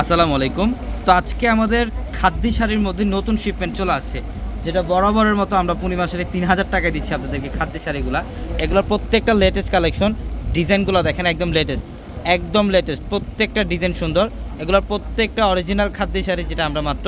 আসসালামু আলাইকুম। তো আজকে আমাদের খাদ্যি শাড়ির মধ্যে নতুন শিপমেন্ট চলে আসছে। যেটা বরাবরের মতো আমরা পূর্ণিমা শাড়ি তিন হাজার টাকায় দিচ্ছি আপনাদেরকে খাদ্যি শাড়িগুলো। এগুলোর প্রত্যেকটা লেটেস্ট কালেকশন ডিজাইনগুলো দেখেন একদম লেটেস্ট একদম লেটেস্ট প্রত্যেকটা ডিজাইন সুন্দর। এগুলোর প্রত্যেকটা অরিজিনাল খাদ্যি শাড়ি যেটা আমরা মাত্র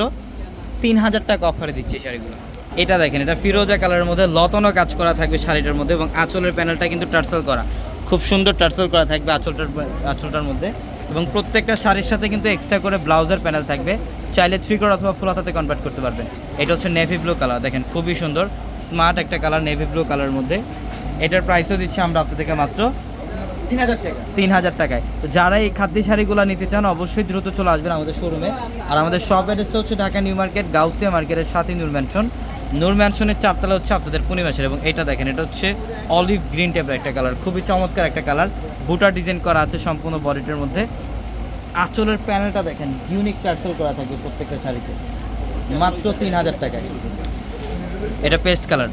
তিন হাজার টাকা অফারে দিচ্ছি এই শাড়িগুলো। এটা দেখেন, এটা ফিরোজা কালারের মধ্যে লতনো কাজ করা থাকবে শাড়িটার মধ্যে এবং আঁচলের প্যানেলটা কিন্তু টার্সেল করা। খুব সুন্দর টার্সেল করা থাকবে আঁচলটার আঁচলটার মধ্যে। এবং প্রত্যেকটা শাড়ির সাথে কিন্তু এক্সট্রা করে ব্লাউজের প্যানেল থাকবে। চাইলে থ্রি কোর অথবা ফুল হাতাতে কনভার্ট করতে পারবেন। এটা হচ্ছে নেভি ব্লু কালার দেখেন খুবই সুন্দর স্মার্ট একটা কালার নেভি ব্লু কালারের মধ্যে। এটার প্রাইসও দিচ্ছি আমরা আপনাদেরকে মাত্র তিন হাজার টাকা। তিন হাজার টাকায়। তো যারা এই খাদ্য শাড়িগুলো নিতে চান অবশ্যই দ্রুত চলে আসবেন আমাদের শোরুমে আর আমাদের শপ অ্যাড্রেসটা হচ্ছে ঢাকা নিউ মার্কেট গাউসিয়া মার্কেটের সাথে নূর ম্যানশন নূর ম্যানশনের চারতলা হচ্ছে আপনাদের পূর্ণিমাসের এবং এটা দেখেন, এটা হচ্ছে অলিভ গ্রিন টাইপের একটা কালার খুবই চমৎকার একটা কালার বুটা ডিজাইন করা আছে সম্পূর্ণ বডিটার মধ্যে। আঁচলের প্যানেলটা দেখেন ইউনিক টার্সেল করা থাকবে প্রত্যেকটা শাড়িতে। মাত্র তিন হাজার টাকায়। এটা পেস্ট কালার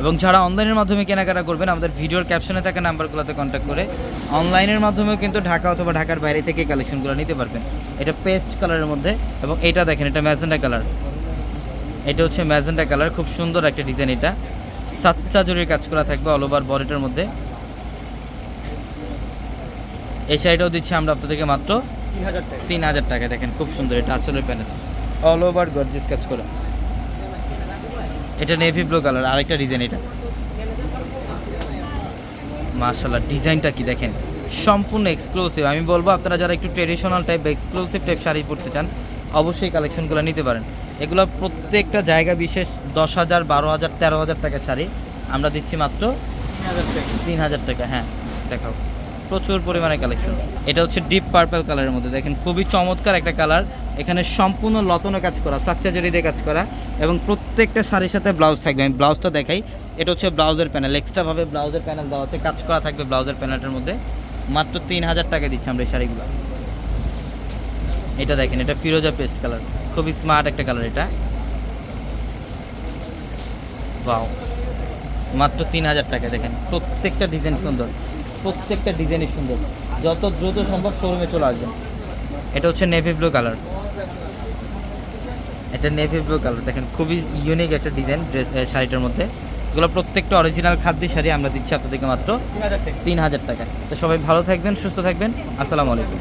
এবং যারা অনলাইনের মাধ্যমে কেনাকাটা করবেন, আমাদের ভিডিওর ক্যাপশনে থাকা নাম্বারগুলোতে কন্ট্যাক্ট করে অনলাইনের মাধ্যমেও কিন্তু ঢাকা অথবা ঢাকার বাইরে থেকে কালেকশনগুলো নিতে পারবেন। এটা পেস্ট কালারের মধ্যে এবং এটা দেখেন, এটা ম্যাজেন্ডা কালার এটা হচ্ছে ম্যাজেন্ডা কালার, খুব সুন্দর একটা ডিজাইন এটা। সাচ্চা জরির কাজ করা থাকবে অল ওভার বডিটার মধ্যে। এই শাড়িটাও দিচ্ছি আমরা আপনাদেরকে মাত্র তিন হাজার টাকা দেখেন, খুব সুন্দর এটা আঁচলের প্যানেল। অল ওভার গর্জিস কাজ করা। এটা নেভি ব্লু কালার আরেকটা ডিজাইন এটা। মার্শাল্লাহ ডিজাইনটা কি দেখেন? সম্পূর্ণ এক্সক্লুসিভ আমি বলব, আপনারা যারা একটু traditional type exclusive type sari পরতে চান, অবশ্যই কালেকশনগুলো নিতে পারেন। এগুলো প্রত্যেকটা জায়গা বিশেষ দশ হাজার, বারো হাজার, তেরো হাজার টাকা শাড়ি। আমরা দিচ্ছি মাত্র তিন হাজার টাকা হ্যাঁ দেখাও। প্রচুর পরিমাণে কালেকশন এটা হচ্ছে ডিপ পার্পল কালারের মধ্যে। দেখেন, খুবই চমৎকার একটা কালার এখানে সম্পূর্ণ লতনে কাজ করা সাকচা জড়ি দিয়ে কাজ করা। এবং প্রত্যেকটা শাড়ির সাথে ব্লাউজ থাকবে। আমি ব্লাউজটা দেখাই। এটা হচ্ছে ব্লাউজের প্যানেল এক্সট্রাভাবে ব্লাউজের প্যানেল দেওয়া আছে। কাজ করা থাকবে ব্লাউজের প্যানেলটার মধ্যে। মাত্র তিন হাজার টাকা দিচ্ছি আমরা এই শাড়িগুলো। এটা দেখেন, এটা ফিরোজা পেস্ট কালার খুবই স্মার্ট একটা কালার এটা। বাও মাত্র তিন হাজার টাকা দেখেন প্রত্যেকটা ডিজাইন সুন্দর প্রত্যেকটা ডিজাইনই সুন্দর। যত দ্রুত সম্ভব শোরুমে চলে আসবেন। এটা হচ্ছে নেভি ব্লু কালার এটা নেভি ব্লু কালার দেখেন খুবই ইউনিক একটা ডিজাইন ড্রেস শাড়িটার মধ্যে। এগুলো প্রত্যেকটা অরিজিনাল খাদ্য শাড়ি আমরা দিচ্ছি আপনাদেরকে মাত্র তিন হাজার টাকা। তিন হাজার টাকা তো সবাই ভালো থাকবেন সুস্থ থাকবেন। আসসালামু আলাইকুম।